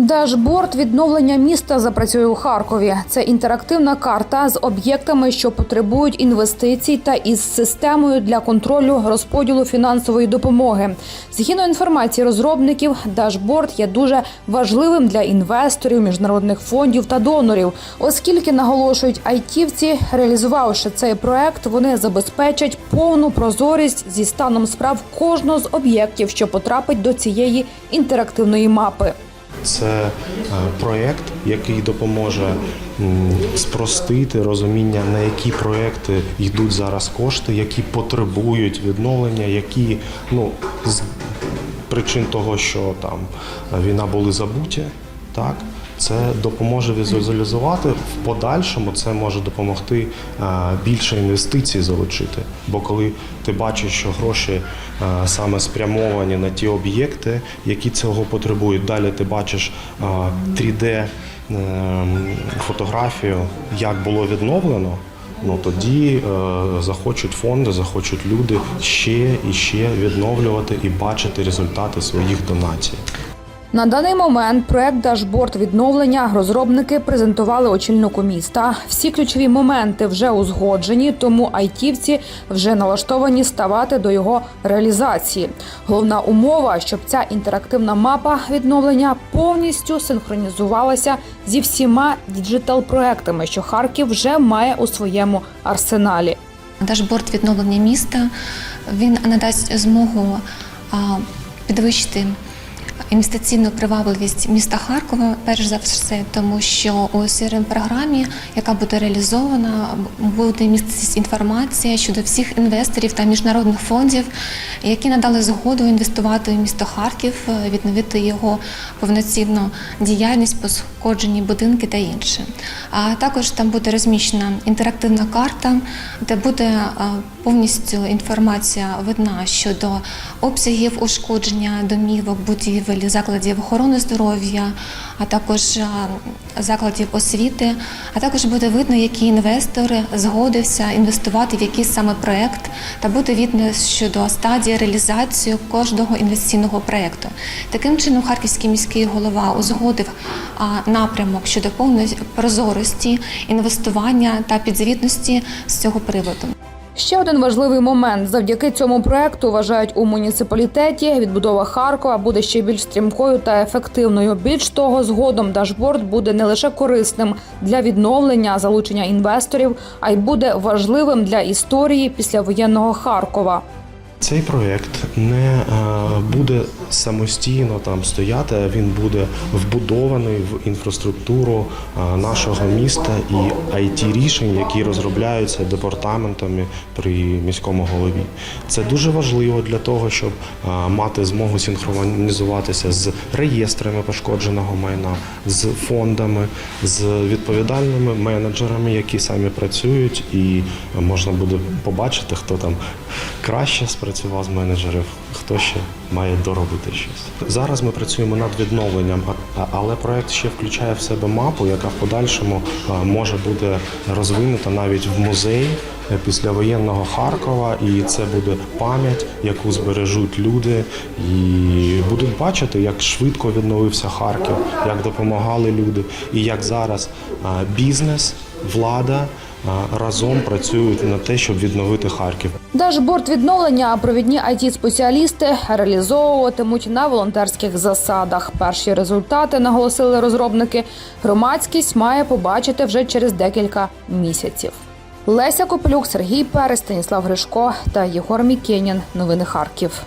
Дашборд відновлення міста запрацює у Харкові. Це інтерактивна карта з об'єктами, що потребують інвестицій, та із системою для контролю розподілу фінансової допомоги. Згідно інформації розробників, дашборд є дуже важливим для інвесторів, міжнародних фондів та донорів, оскільки наголошують айтівці, реалізувавши цей проект, вони забезпечать повну прозорість зі станом справ кожного з об'єктів, що потрапить до цієї інтерактивної мапи. Це е, проєкт, який допоможе спростити розуміння, на які проекти йдуть зараз кошти, які потребують відновлення, які ну з причин того, що там війна були забуті, так. Це допоможе візуалізувати в подальшому. Це може допомогти е, більше інвестицій залучити. Бо коли ти бачиш, що гроші е, саме спрямовані на ті об'єкти, які цього потребують. Далі ти бачиш е, 3D е, фотографію, як було відновлено. Ну тоді е, захочуть фонди, захочуть люди ще і ще відновлювати і бачити результати своїх донацій. На даний момент проект Дашборд відновлення розробники презентували очільнику міста. Всі ключові моменти вже узгоджені, тому айтівці вже налаштовані ставати до його реалізації. Головна умова, щоб ця інтерактивна мапа відновлення повністю синхронізувалася зі всіма діджитал-проектами, що Харків вже має у своєму арсеналі. Дашборд відновлення міста він надасть змогу підвищити інвестиційну привабливість міста Харкова, перш за все, тому що у crm програмі, яка буде реалізована, буде міститися інформація щодо всіх інвесторів та міжнародних фондів, які надали згоду інвестувати в місто Харків, е, відновити його повноцінну діяльність, пошкоджені будинки та інше. А також там буде розміщена інтерактивна карта, де буде е, повністю інформація видна щодо обсягів ушкодження домівок, будівель, закладів охорони здоров'я, а також закладів освіти. А також буде видно, які інвестори згодився інвестувати в якийсь саме проект, та буде видно щодо стадії реалізації кожного інвестиційного проекту. Таким чином, харківський міський голова узгодив напрямок щодо повної прозорості, інвестування та підзвітності з цього приводу. Ще один важливий момент. Завдяки цьому проекту вважають у муніципалітеті. Відбудова Харкова буде ще більш стрімкою та ефективною. Більш того, згодом дашборд буде не лише корисним для відновлення залучення інвесторів, а й буде важливим для історії післявоєнного Харкова. Цей проєкт не е, буде самостійно там стояти, він буде вбудований в інфраструктуру е, нашого міста і it рішень, які розробляються департаментами при міському голові. Це дуже важливо для того, щоб е, мати змогу синхронізуватися з реєстрами пошкодженого майна, з фондами, з відповідальними менеджерами, які самі працюють, і можна буде побачити, хто там краще спрацював з менеджерів, хто ще має доробити щось. Зараз ми працюємо над відновленням, але проект ще включає в себе мапу, яка в подальшому може бути розвинута навіть в музеї е, післявоєнного Харкова, і це буде пам'ять, яку збережуть люди, і будуть бачити, як швидко відновився Харків, як допомагали люди, і як зараз бізнес, влада разом працюють на те, щоб відновити Харків. Дашборд відновлення провідні it спеціалісти реалізовуватимуть на волонтерських засадах. Перші результати наголосили розробники. Громадськість має побачити вже через декілька місяців. Леся Копелюк, Сергій Перес, Станіслав Гришко та Єгор Мікенін. Новини Харків.